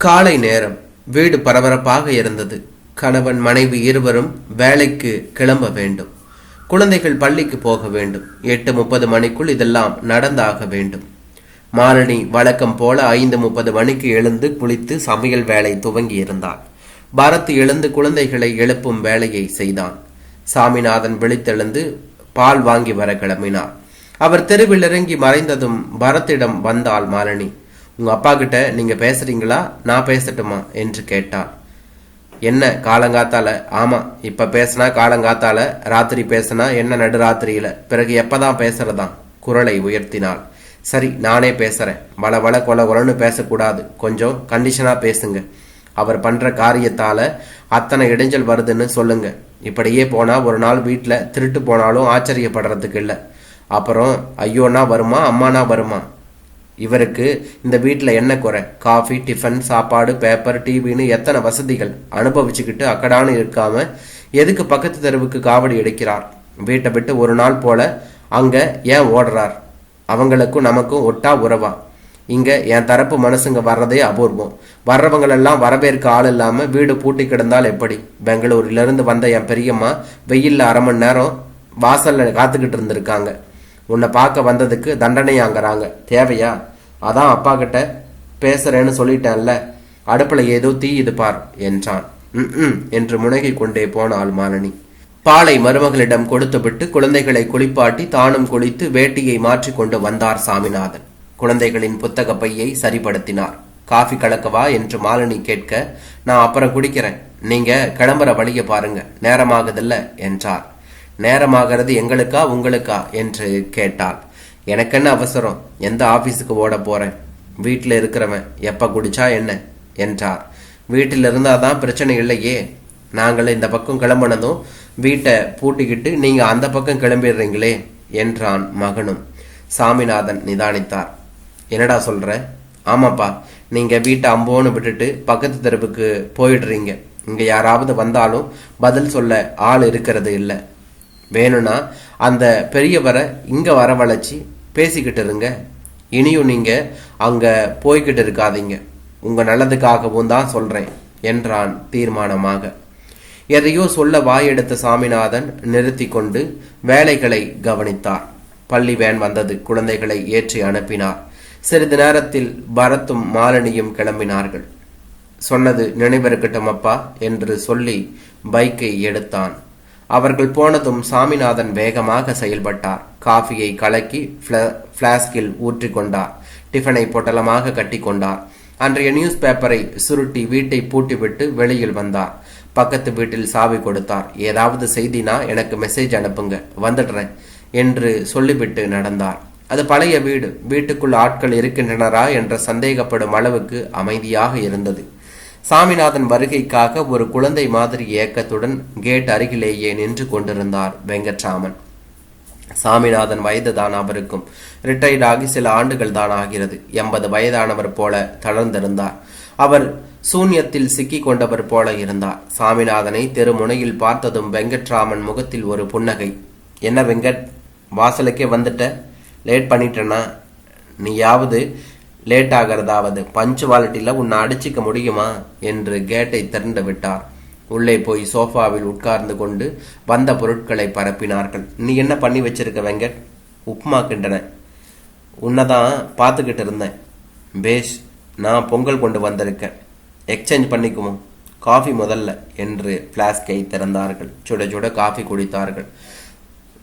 காலை நேரம் வீடு பரபரப்பாக இருந்தது. கணவன் மனைவி இருவரும் வேலைக்கு கிளம்ப வேண்டும். குழந்தைகள் பள்ளிக்கு போக வேண்டும். எட்டு முப்பது மணிக்குள் இதெல்லாம் நடந்தாக வேண்டும். மாலினி வழக்கம் போல ஐந்து முப்பது மணிக்கு எழுந்து குளித்து சமையல் வேலை துவங்கி இருந்தாள். பரத் எழுந்து குழந்தைகளை எழுப்பும் வேலையை செய்தான். சாமிநாதன் விழித்தெழுந்து பால் வாங்கி வர கிளம்பினார். அவர் தெருவில் இறங்கி மறைந்ததும் பரத்திடம் வந்தாள் மாலினி. உங்கள் அப்பா கிட்ட நீங்கள் பேசுகிறீங்களா நான் பேசட்டுமா? என்று கேட்டாள். என்ன காலங்காத்தால? ஆமாம் இப்போ பேசினா காலங்காத்தால ராத்திரி பேசினா என்ன நடுராத்திரியில்? பிறகு எப்போ தான் பேசுகிறதான் குரலை உயர்த்தினாள். சரி நானே பேசுகிறேன் வள வள கொல கொலன்னு பேசக்கூடாது. கொஞ்சம் கண்டிஷனாக பேசுங்க. அவர் பண்ணுற காரியத்தால் அத்தனை இடைஞ்சல் வருதுன்னு சொல்லுங்க. இப்படியே போனால் ஒரு நாள் வீட்டில் திருட்டு போனாலும் ஆச்சரியப்படுறதுக்கு இல்லை. அப்புறம் ஐயோனா வருமா? அம்மானா வருமா? இவருக்கு இந்த வீட்டில் என்ன குறை? காஃபி டிஃபன் சாப்பாடு பேப்பர் டிவின்னு எத்தனை வசதிகள்? அனுபவிச்சுக்கிட்டு அக்கடான்னு இருக்காம எதுக்கு பக்கத்து தெருவுக்கு காவடி எடுக்கிறார்? வீட்டை விட்டு ஒரு நாள் போல அங்க ஏன் ஓடுறார்? அவங்களுக்கும் நமக்கும் ஒட்டா உறவா? இங்க என் தரப்பு மனசுங்க வர்றதே அபூர்வம். வர்றவங்களெல்லாம் வரவேற்க ஆள் இல்லாம வீடு பூட்டி கிடந்தால் எப்படி? பெங்களூரிலிருந்து வந்த என் பெரியம்மா வெயில்ல அரை மணி நேரம் வாசல்ல காத்துக்கிட்டு இருந்திருக்காங்க. உன்னை பார்க்க வந்ததுக்கு தண்டனையாங்கிறாங்க. தேவையா? அதான் அப்பா கிட்ட பேசுறேன்னு சொல்லிட்டேன்ல அடுப்பில் ஏதோ தீயுது பார் என்றான். ம் என்று முனகிக் கொண்டே போனாள் மாலினி. பாலை மருமகளிடம் கொடுத்துவிட்டு குழந்தைகளை குளிப்பாட்டி தானும் குளித்து வேட்டியை மாற்றிக்கொண்டு வந்தார் சாமிநாதன். குழந்தைகளின் புத்தக பையை சரிப்படுத்தினார். காஃபி கலக்கவா என்று மாலினி கேட்க நான் அப்புறம் குடிக்கிறேன். நீங்க கிளம்புற வழியை பாருங்க. நேரமாகுதில்ல என்றார். நேரமாகிறது எங்களுக்கா உங்களுக்கா? என்று கேட்டாள். எனக்கு என்ன அவசரம்? எந்த ஆபீஸுக்கு ஓட போறேன்? வீட்டில் இருக்கிறவன் எப்ப குடிச்சா என்ன? என்றார். வீட்டில் இருந்தாதான் பிரச்சனை இல்லையே. நாங்கள் இந்த பக்கம் கிளம்புனதும் வீட்டை பூட்டிக்கிட்டு நீங்க அந்த பக்கம் கிளம்பிடுறீங்களே என்றான் மகனும். சாமிநாதன் நிதானித்தார். என்னடா சொல்ற? ஆமாப்பா நீங்க வீட்டை அம்போன்னு விட்டுட்டு பக்கத்து தெருவுக்கு போயிடுறீங்க. இங்க யாராவது வந்தாலும் பதில் சொல்ல ஆள் இருக்கிறது இல்லை. வேணும்னா அந்த பெரியவரை இங்க வரவழைச்சி பேசிக்கிட்டு இருங்க இனியும் நீங்கள் அங்கே போய்கிட்டு இருக்காதீங்க உங்கள் நல்லதுக்காகவும் தான் சொல்கிறேன் என்றான் தீர்மானமாக. எதையோ சொல்ல வாயெடுத்த சாமிநாதன் நிறுத்தி கொண்டு வேலைகளை கவனித்தார். பள்ளி வேன் வந்தது குழந்தைகளை ஏற்றி அனுப்பினார். சிறிது நேரத்தில் பரத்தும் மாலினியும் கிளம்பினார்கள். சொன்னது நினைவிருக்கட்டும் அப்பா என்று சொல்லி பைக்கை எடுத்தான். அவர்கள் போனதும் சாமிநாதன் வேகமாக செயல்பட்டார். காஃபியை கலக்கி பிளாஸ்கில் ஊற்றி கொண்டார் டிஃபனை பொட்டலமாக கட்டி கொண்டார் அன்றைய நியூஸ் பேப்பரை சுருட்டி வீட்டை பூட்டிவிட்டு வெளியில் வந்தார். பக்கத்து வீட்டில் சாவி கொடுத்தார். ஏதாவது செய்தினா எனக்கு மெசேஜ் அனுப்புங்க. வந்துடுறேன் என்று சொல்லிவிட்டு நடந்தார். அது பழைய வீடு. வீட்டுக்குள் ஆட்கள் இருக்கின்றனரா என்ற சந்தேகப்படும் அளவுக்கு அமைதியாக இருந்தது. சாமிநாதன் வருகைக்காக ஒரு குழந்தை மாதிரி ஏக்கத்துடன் கேட் அருகிலேயே நின்று கொண்டிருந்தார் வெங்கட்ராமன். சாமிநாதன் வயது தான் அவருக்கும். ரிட்டையர்ட் ஆகி சில ஆண்டுகள் தான் ஆகிறது. எண்பது வயதானவர் போல தளர்ந்திருந்தார். அவர் சூன்யத்தில் சிக்கி கொண்டவர் போல இருந்தார். சாமிநாதனை தெருமுனையில் பார்த்ததும் வெங்கட்ராமன் முகத்தில் ஒரு புன்னகை. என்ன வெங்கட் வாசலுக்கே வந்துட்ட? லேட் பண்ணிட்டேனா? நீயாவது லேட் ஆகிறதாவது பஞ்சுவாலிட்டியில் உன்னை அடிச்சிக்க முடியுமா? என்று கேட்டை திறந்து விட்டார். உள்ளே போய் சோஃபாவில் உட்கார்ந்து கொண்டு வந்த பொருட்களை பரப்பினார்கள். நீ என்ன பண்ணி வச்சிருக்க வெங்கட்? உப்புமா கிண்டன. உன்னதான் பார்த்துக்கிட்டு இருந்தேன். பேஷ் நான் பொங்கல் கொண்டு வந்திருக்கேன். எக்ஸ்சேஞ்ச் பண்ணிக்குவோம். காஃபி முதல்ல என்று பிளாஸ்கை திறந்தார்கள். சுட சுட காஃபி குடித்தார்கள்.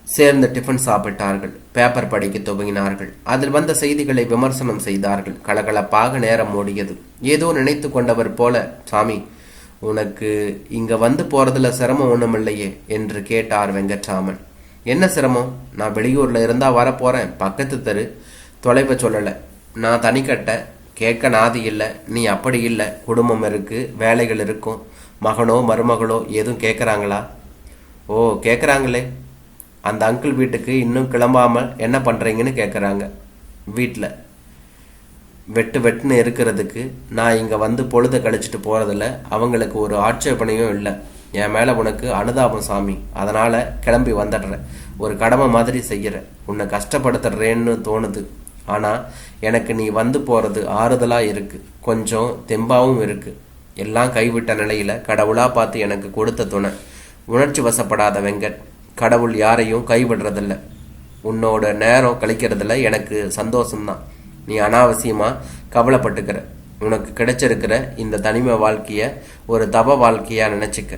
சேர்ந்து டிஃபன் சாப்பிட்டார்கள் பேப்பர் படிக்க துவங்கினார்கள். அதில் வந்த செய்திகளை விமர்சனம் செய்தார்கள். கலகலப்பாக நேரம் ஓடியது. ஏதோ நினைத்து கொண்டவர் போல சாமி உனக்கு இங்க வந்து போறதுல சிரமம் ஒண்ணுமில்லையே என்று கேட்டார் வெங்கட்ராமன். என்ன சிரமம்? நான் வெளியூர்ல இருந்தா வரப்போறேன் பக்கத்து தெரு. தொலைவை சொல்லல. நான் தனிக்கட்ட. கேட்க நாதி இல்லை. நீ அப்படி இல்லை. குடும்பம் இருக்கு. வேலைகள் இருக்கும். மகனோ மருமகளோ எதுவும் கேட்குறாங்களா? ஓ கேட்குறாங்களே. அந்த அங்கிள் வீட்டுக்கு இன்னும் கிளம்பாமல் என்ன பண்ணுறீங்கன்னு கேட்குறாங்க வீட்டில் வெட்டு வெட்டுன்னு இருக்கிறதுக்கு நான் இங்கே வந்து பொழுத கழிச்சிட்டு போகிறதில்ல அவங்களுக்கு ஒரு ஆட்சேபனையும் இல்லை. என் மேலே உனக்கு அனுதாபம் சாமி. அதனால் கிளம்பி வந்துடுறேன். ஒரு கடமை மாதிரி செய்கிறேன் உன்னை கஷ்டப்படுத்துறேன்னு தோணுது. ஆனால் எனக்கு நீ வந்து போகிறது ஆறுதலாக இருக்குது கொஞ்சம் தெம்பாவும் இருக்குது எல்லாம் கைவிட்ட நிலையில் கடவுளாக பார்த்து எனக்கு கொடுத்த துணை. உணர்ச்சி வசப்படாத வெங்கட். கடவுள் யாரையும் கைவிடுறதில்ல. உன்னோட நேரம் கழிக்கிறதுல எனக்கு சந்தோஷம்தான். நீ அனாவசியமாக கவலைப்பட்டுக்கிற. உனக்கு கிடைச்சிருக்கிற இந்த தனிமை வாழ்க்கையை ஒரு தப வாழ்க்கையாக நினச்சிக்க.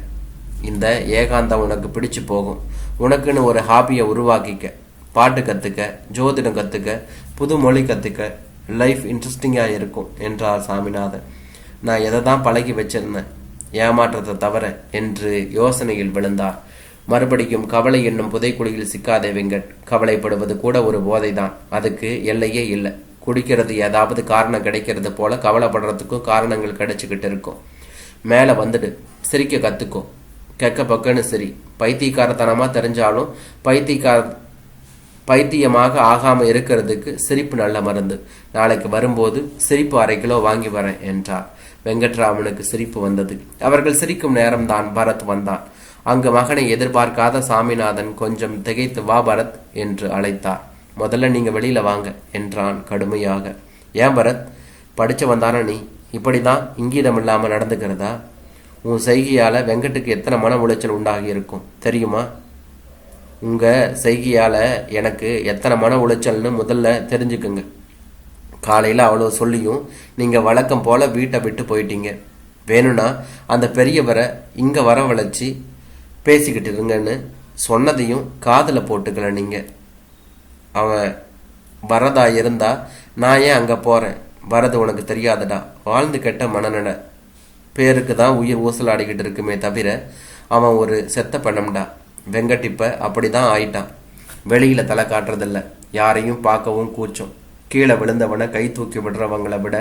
இந்த ஏகாந்தம் உனக்கு பிடிச்சு போகும். உனக்குன்னு ஒரு ஹாபியை உருவாக்கிக்க. பாட்டு கற்றுக்க ஜோதிடம் கற்றுக்க புது மொழி கற்றுக்க லைஃப் இன்ட்ரெஸ்டிங்காக இருக்கும் என்றார் சாமிநாதன். நான் எதை தான் பழகி வச்சிருந்தேன் ஏமாற்றத்தை தவிர என்று யோசனையில் விழுந்தார். மறுபடியும் கவலை என்னும் புதைக்குழியில் சிக்காதே வெங்கட். கவலைப்படுவது கூட ஒரு போதைதான். அதுக்கு எல்லையே இல்லை. குடிக்கிறது ஏதாவது காரணம் கிடைக்கிறது போல கவலைப்படுறதுக்கும் காரணங்கள் கிடைச்சிக்கிட்டு இருக்கும். மேலே வந்துடு. சிரிக்க கத்துக்கோ. கெக்க பக்கன்னு சரி. பைத்தியக்காரத்தனமா தெரிஞ்சாலும் பைத்தியக்கார பைத்தியமாக ஆகாம இருக்கிறதுக்கு சிரிப்பு நல்ல மருந்து. நாளைக்கு வரும்போது சிரிப்பு அரை கிலோ வாங்கி வரேன் என்றார். வெங்கட்ராமனுக்கு சிரிப்பு வந்தது. அவர்கள் சிரிக்கும் நேரம்தான் பரத் வந்தான். அங்கு மகனை எதிர்பார்க்காத சாமிநாதன் கொஞ்சம் திகைத்து வா பரத் என்று அழைத்தார். முதல்ல நீங்க வெளியில வாங்க என்றான் கடுமையாக. ஏன் பரத்? படித்தவன் தானே நீ. இப்படிதான் இங்கீதம் இல்லாம நடந்துக்கிறதா? உன் செய்கையால வெங்கட்டுக்கு எத்தனை மன உளைச்சல் உண்டாகி இருக்கும் தெரியுமா? உங்க செய்கையால எனக்கு எத்தனை மன உளைச்சல்னு முதல்ல தெரிஞ்சுக்குங்க. காலையில் அவ்வளோ சொல்லியும் நீங்கள் வழக்கம் போல் வீட்டை விட்டு போயிட்டீங்க. வேணும்னா அந்த பெரியவரை இங்கே வரவழைச்சி பேசிக்கிட்டு இருங்கன்னு சொன்னதையும் காதில் போட்டுக்கல நீங்கள் அவன் வரதா இருந்தா நான் ஏன் அங்கே போகிறேன் வரது உனக்கு தெரியாதுடா. வாழ்ந்து கெட்ட மனநட பேருக்கு தான் உயிர் ஊசலாடிக்கிட்டு இருக்குமே தவிர அவன் ஒரு செத்த பண்ணம்டா. வெங்கட்டிப்பை அப்படி அப்படிதான் ஆயிட்டான். வெளியில் தலை காட்டுறதில்ல. யாரையும் பார்க்கவும் கூச்சம். கீழே விழுந்தவனை கை தூக்கி விடுறவங்களை விட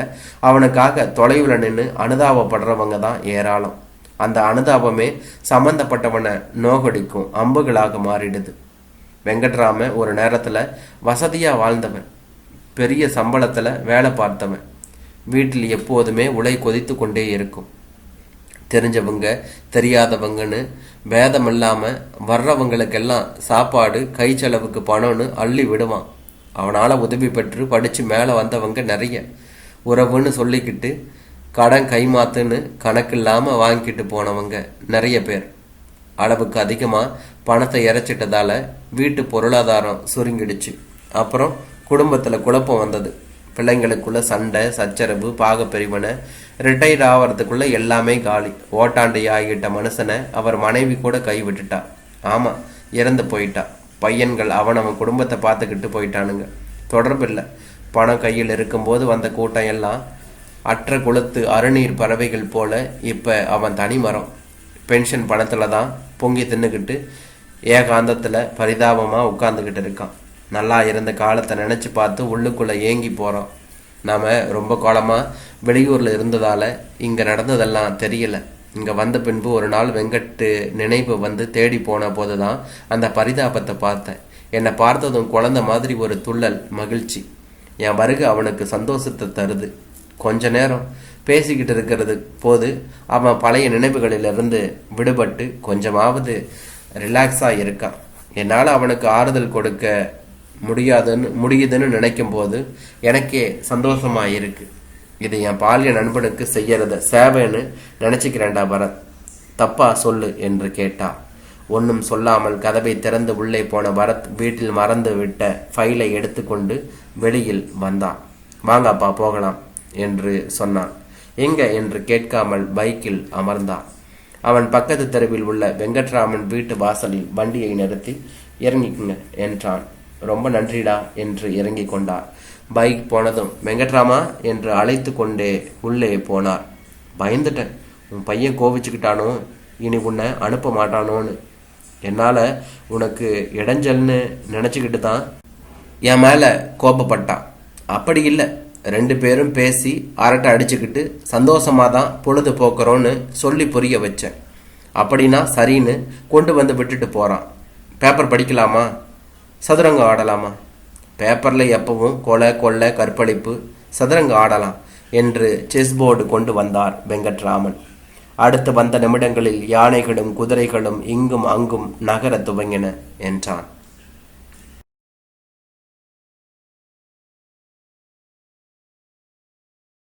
அவனுக்காக தொலைவில் நின்று அனுதாபப்படுறவங்க தான் ஏராளம். அந்த அனுதாபமே சம்பந்தப்பட்டவனை நோகடிக்கும் அம்புகளாக மாறிடுது. வெங்கட்ராம ஒரு நேரத்தில் வசதியாக வாழ்ந்தவன் பெரிய சம்பளத்தில் வேலை பார்த்தவன் வீட்டில் எப்போதுமே உலை கொதித்து கொண்டே இருக்கும். தெரிஞ்சவங்க தெரியாதவங்கன்னு பேதம் இல்லாமல் வர்றவங்களுக்கெல்லாம் சாப்பாடு கை செலவுக்கு பணம்னு அள்ளி விடுவான். அவனால் உதவி பெற்று படித்து மேலே வந்தவங்க நிறைய. உறவுன்னு சொல்லிக்கிட்டு கடன் கைமாத்துன்னு இல்லாமல் வாங்கிட்டு போனவங்க நிறைய பேர். அளவுக்கு அதிகமாக பணத்தை இறைச்சிட்டதால வீட்டு பொருளாதாரம் சுருங்கிடுச்சு. அப்புறம் குடும்பத்தில் குழப்பம் வந்தது. பிள்ளைங்களுக்குள்ள சண்டை சச்சரவு பாகப்பிரிவினை ரிட்டையர் ஆகிறதுக்குள்ளே எல்லாமே காலி. ஓட்டாண்டி ஆகிட்ட மனுஷனை அவர் மனைவி கூட கைவிட்டுட்டா. ஆமாம் இறந்து போயிட்டா. பையன்கள் அவன் அவன் குடும்பத்தை பார்த்துக்கிட்டு போயிட்டானுங்க. தொடர்பு இல்லை பணம் கையில் இருக்கும்போது வந்த கூட்டம் எல்லாம் அற்ற குளத்து அருநீர் பறவைகள் போல இப்போ அவன் தனி மரம். பென்ஷன் பணத்தில் தான் பொங்கி தின்னுக்கிட்டு ஏகாந்தத்தில் பரிதாபமாக உட்காந்துக்கிட்டு இருக்கான். நல்லா இருந்த காலத்தை நினச்சி பார்த்து உள்ளுக்குள்ளே ஏங்கி போகிறோம் நாம் ரொம்ப காலமாக வெளியூரில் இருந்ததால இங்கே நடந்ததெல்லாம் தெரியல. இங்கே வந்த பின்பு ஒரு நாள் வெங்கட்டு நினைவு வந்து தேடி போன போது தான் அந்த பரிதாபத்தை பார்த்தேன். என்னை பார்த்ததும் குழந்த மாதிரி ஒரு துள்ளல் மகிழ்ச்சி. என் வருகை அவனுக்கு சந்தோஷத்தை தருது. கொஞ்ச நேரம் பேசிக்கிட்டு இருக்கிறது போது அவன் பழைய நினைவுகளிலிருந்து விடுபட்டு கொஞ்சமாவது ரிலாக்ஸாக இருக்கான். என்னால் அவனுக்கு ஆறுதல் கொடுக்க முடியாதுன்னு முடியுதுன்னு நினைக்கும் போது எனக்கே சந்தோஷமாக இருக்குது இது என் பாலிய நண்பனுக்கு செய்யறத சேவைன்னு நினச்சிக்கிறேன்டா பரத். தப்பா சொல்லு என்று கேட்டா ஒன்றும் சொல்லாமல் கதவை திறந்து உள்ளே போன பரத் வீட்டில் மறந்து விட்ட ஃபைலை எடுத்துக்கொண்டு வெளியில் வந்தான். வாங்கப்பா போகலாம். என்று சொன்னான். எங்க என்று கேட்காமல் பைக்கில் அமர்ந்தான். அவன் பக்கத்து தெருவில் உள்ள வெங்கட்ராமன் வீட்டு வாசலில் வண்டியை நிறுத்தி இறங்கிக்குங்க என்றான். ரொம்ப நன்றிடா என்று இறங்கி கொண்டார் பைக் போனதும் வெங்கட்ராமா என்று அழைத்து கொண்டே உள்ளே போனார். பயந்துட்டேன். உன் பையன் கோவிச்சுக்கிட்டானோ? இனி உன்னை அனுப்ப மாட்டானோன்னு. என்னால் உனக்கு இடைஞ்சல்னு நினச்சிக்கிட்டு தான். என் மேலே கோபப்பட்டான். அப்படி இல்லை. ரெண்டு பேரும் பேசி அரட்டை அடிச்சுக்கிட்டு சந்தோஷமாக தான் பொழுது போக்குறோன்னு சொல்லி புரிய வச்சேன். அப்படின்னா சரின்னு கொண்டு வந்து விட்டுட்டு போகிறான் பேப்பர் படிக்கலாமா? சதுரங்கம் ஆடலாமா? பேப்பரில் எப்பவும் கொலை கொள்ளை கற்பழிப்பு சதுரங்கம் ஆடலாம் என்று செஸ் போர்டு கொண்டு வந்தார் வெங்கட்ராமன். அடுத்து வந்த நிமிடங்களில் யானைகளும் குதிரைகளும் இங்கும் அங்கும் நகரத் துவங்கின என்றான்.